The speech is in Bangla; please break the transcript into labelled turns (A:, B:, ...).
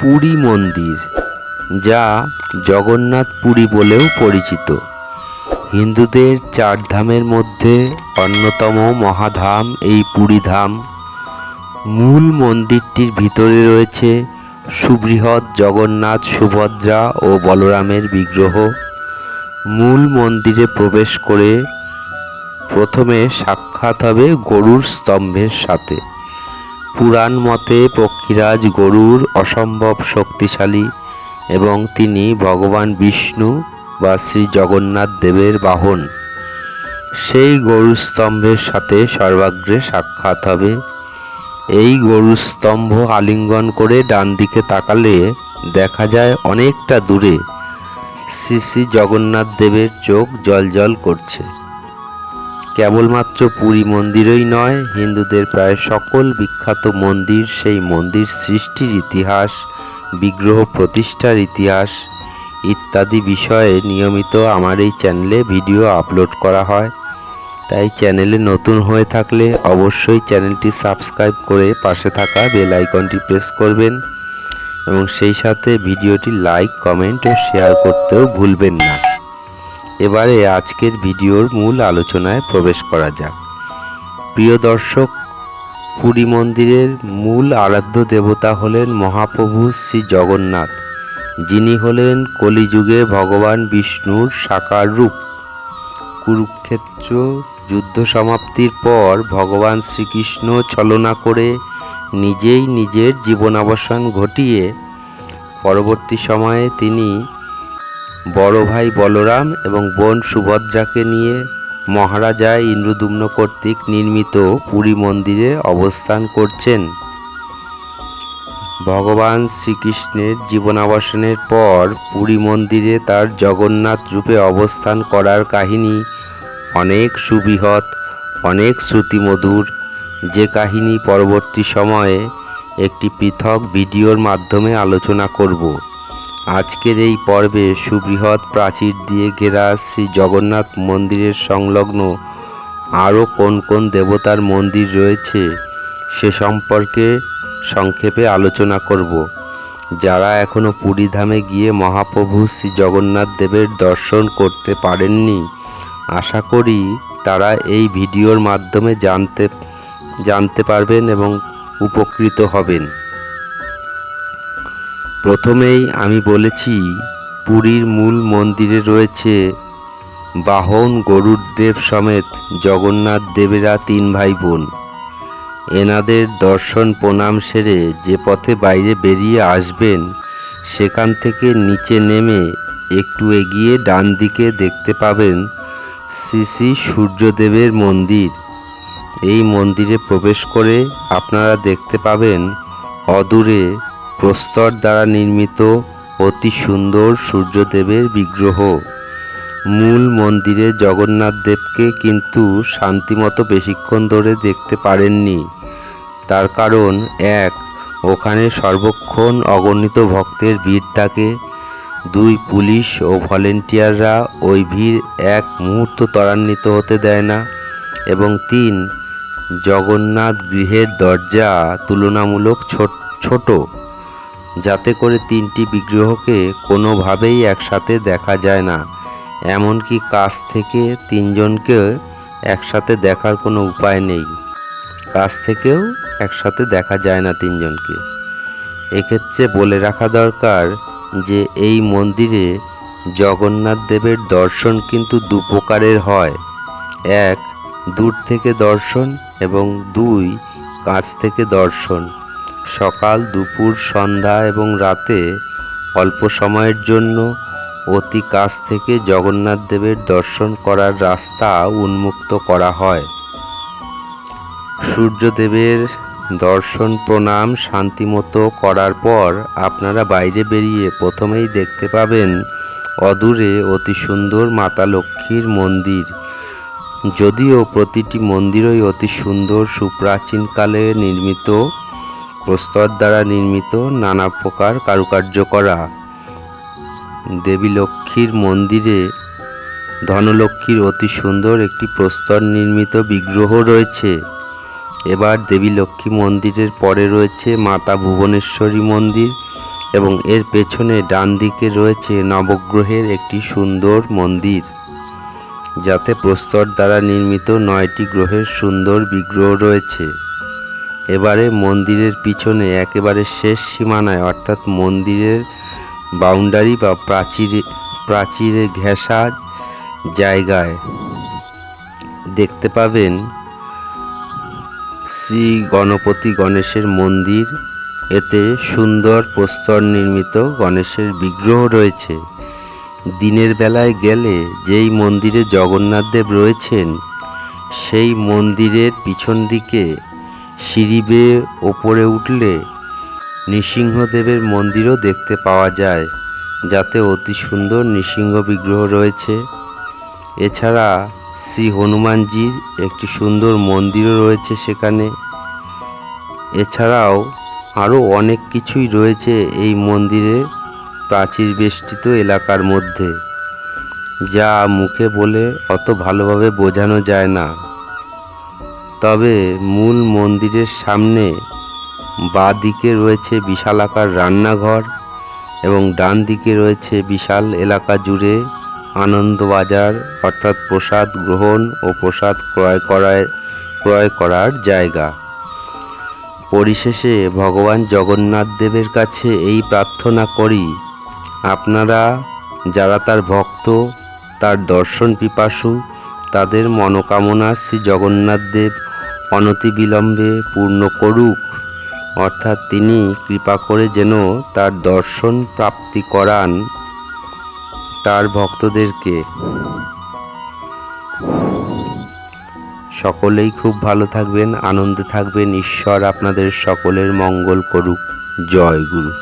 A: পুরী মন্দির, যা জগন্নাথ পুরী বলেও পরিচিত। হিন্দুদের চার ধামের মধ্যে অন্যতম মহাধাম এই পুরী ধাম। মূল মন্দিরটির ভিতরে রয়েছে সুবৃহৎ জগন্নাথ, সুভদ্রা ও বলরামের বিগ্রহ। মূল মন্দিরে প্রবেশ করে প্রথমে সাক্ষাৎ হবে গরুর স্তম্ভের সাথে। পুরাণ মতে পক্ষীরাজ গরুর অসম্ভব শক্তিশালী এবং তিনি ভগবান বিষ্ণু বা শ্রী জগন্নাথ দেবের বাহন। সেই গরুর স্তম্ভের সাথে সর্বাগ্রে সাক্ষাৎ হবে। এই গরুর স্তম্ভ আলিঙ্গন করে ডান দিকে তাকালে দেখা যায় অনেকটা দূরে শ্রী শ্রী জগন্নাথ দেবের চোখ জলজল করছে। কেবলমাত্র পুরী মন্দিরই নয়, হিন্দুদের প্রায় সকল বিখ্যাত মন্দির সেই মন্দির সৃষ্টির ইতিহাস, বিগ্রহ প্রতিষ্ঠার ইতিহাস ইত্যাদি বিষয়ে নিয়মিত আমার এই চ্যানেলে ভিডিও আপলোড করা হয়। তাই চ্যানেলে নতুন হয়ে থাকলে অবশ্যই চ্যানেলটি সাবস্ক্রাইব করে পাশে থাকা বেল আইকনটি প্রেস করবেন এবং সেই সাথে ভিডিওটি লাইক, কমেন্ট ও শেয়ার করতেও ভুলবেন না। এবারে আজকের ভিডিওর মূল আলোচনায় প্রবেশ করা যাক। প্রিয় দর্শক, পুরী মন্দিরের মূল আরাধ্য দেবতা হলেন মহাপ্রভু শ্রী জগন্নাথ। যিনি হলেন কলিযুগে ভগবান বিষ্ণুর সাকার রূপ। কুরুক্ষেত্র যুদ্ধ সমাপ্তির পর ভগবান শ্রীকৃষ্ণ ছলনা করে নিজেই নিজের জীবনাবসান ঘটিয়ে পরবর্তী সময়ে তিনি বড় ভাই বলরাম এবং বোন সুভদ্রাকে নিয়ে মহারাজা ইন্দ্রদুম্ন কর্তৃক নির্মিত পুরী মন্দিরে অবস্থান করছেন। ভগবান শ্রীকৃষ্ণের জীবনাবসানের পর পুরী মন্দিরে তার জগন্নাথ রূপে অবস্থান করার কাহিনী অনেক সুবৃহৎ, অনেক শ্রুতিমধুর। যে কাহিনী পরবর্তী সময়ে একটি পৃথক ভিডিওর মাধ্যমে আলোচনা করব। আজকের এই পর্বে সুবৃহৎ প্রাচীর দিয়ে ঘেরা শ্রী জগন্নাথ মন্দিরের সংলগ্ন আরও কোন কোন দেবতার মন্দির রয়েছে সে সম্পর্কে সংক্ষেপে আলোচনা করব। যারা এখনও পুরী ধামে গিয়ে মহাপ্রভু শ্রী জগন্নাথ দেবের দর্শন করতে পারেননি, আশা করি তারা এই ভিডিওর মাধ্যমে জানতে জানতে পারবেন এবং উপকৃত হবেন। প্রথমেই আমি বলেছি, পুরীর মূল মন্দিরে রয়েছে বাহন গরুড়দেব সমেত জগন্নাথ দেবেরা তিন ভাই বোন এনাদের দর্শন প্রণাম সেরে যে পথে বাইরে বেরিয়ে আসবেন, সেখান থেকে নিচে নেমে একটু এগিয়ে ডান দিকে দেখতে পাবেন শ্রী শ্রী সূর্যদেবের মন্দির। এই মন্দিরে প্রবেশ করে আপনারা দেখতে পাবেন, অদূরে প্রস্তর দ্বারা নির্মিত অতি সুন্দর সূর্যদেবের বিগ্রহ। মূল মন্দিরে জগন্নাথ দেবকে কিন্তু শান্তিমতো বেশিক্ষণ ধরে দেখতে পারেননি। তার কারণ এক, ওখানে সর্বক্ষণ অগণিত ভক্তের ভিড় থাকে। দুই, পুলিশ ও ভলেন্টিয়াররা ওই ভিড় এক মুহূর্ত ত্বরান্বিত হতে দেয় না। এবং তিন, জগন্নাথ গৃহের দরজা তুলনামূলক ছোট ছোট। যাতে করে তিনটি বিগ্রহকে কোনোভাবেই একসাথে দেখা যায় না। এমনকি কাছ থেকে তিনজনকে একসাথে দেখার কোনো উপায় নেই। কাছ থেকেও একসাথে দেখা যায় না তিনজনকে। এক্ষেত্রে বলে রাখা দরকার যে, এই মন্দিরে জগন্নাথ দেবের দর্শন কিন্তু দু প্রকারের হয়। এক, দূর থেকে দর্শন এবং দুই, কাছ থেকে দর্শন। সকাল, দুপুর, সন্ধ্যা এবং রাতে অল্প সময়ের জন্য অতি কাছ থেকে জগন্নাথ দেবের দর্শন করার রাস্তা উন্মুক্ত করা হয়। সূর্যদেবের দর্শন প্রণাম শান্তিমতো করার পর আপনারা বাইরে বেরিয়ে প্রথমেই দেখতে পাবেন অদূরে অতি সুন্দর মাতা লক্ষ্মীর মন্দির। যদিও প্রতিটি মন্দিরই অতি সুন্দর সুপ্রাচীনকালে নির্মিত প্রস্তর দ্বারা নির্মিত নানা প্রকার কারুকার্য করা। দেবী লক্ষ্মীর মন্দিরে ধনলক্ষ্মীর অতি সুন্দর একটি প্রস্তর নির্মিত বিগ্রহ রয়েছে। এবার দেবী লক্ষ্মী মন্দিরের পরে রয়েছে মাতা ভুবনেশ্বরী মন্দির এবং এর পেছনে ডান দিকে রয়েছে নবগ্রহের একটি সুন্দর মন্দির, যাতে প্রস্তর দ্বারা নির্মিত নয়টি গ্রহের সুন্দর বিগ্রহ রয়েছে। এবারে মন্দিরের পিছনে একেবারে শেষ সীমানায়, অর্থাৎ মন্দিরের বাউন্ডারি বা প্রাচীর, প্রাচীরে ঘেঁষা জায়গায় দেখতে পাবেন শ্রী গণপতি গণেশের মন্দির। এতে সুন্দর প্রস্তর নির্মিত গণেশের বিগ্রহ রয়েছে। দিনের বেলায় গেলে যেই মন্দিরে জগন্নাথ দেব রয়েছেন, সেই মন্দিরের পিছন দিকে সিঁড়ি বেয়ে ওপরে উঠলে নৃসিংহদেবের মন্দিরও দেখতে পাওয়া যায়, যাতে অতি সুন্দর নৃসিংহ বিগ্রহ রয়েছে। এছাড়া শ্রী হনুমানজির একটি সুন্দর মন্দিরও রয়েছে সেখানে। এছাড়াও আরও অনেক কিছুই রয়েছে এই মন্দিরে প্রাচীর বেষ্টিত এলাকার মধ্যে, যা মুখে বলে অত ভালোভাবে বোঝানো যায় না। তবে মূল মন্দিরের সামনে বাঁ দিকে রয়েছে বিশালাকার রান্নাঘর এবং ডান দিকে রয়েছে বিশাল এলাকা জুড়ে আনন্দবাজার, অর্থাৎ প্রসাদ গ্রহণ ও প্রসাদ ক্রয় করায়, ক্রয় করার জায়গা। পরিশেষে ভগবান জগন্নাথ দেবের কাছে এই প্রার্থনা করি, আপনারা যারা তার ভক্ত, তার দর্শন পিপাসু, তাদের মনোকামনা শ্রী জগন্নাথ দেব অনতিবিলম্বে পূর্ণ করুক। অর্থাৎ তিনি কৃপা করে যেন তার দর্শন প্রাপ্তি করান তার ভক্তদেরকে। সকলেই খুব ভালো থাকবেন, আনন্দে থাকবেন। ঈশ্বর আপনাদের সকলের মঙ্গল করুক। জয় গুরু।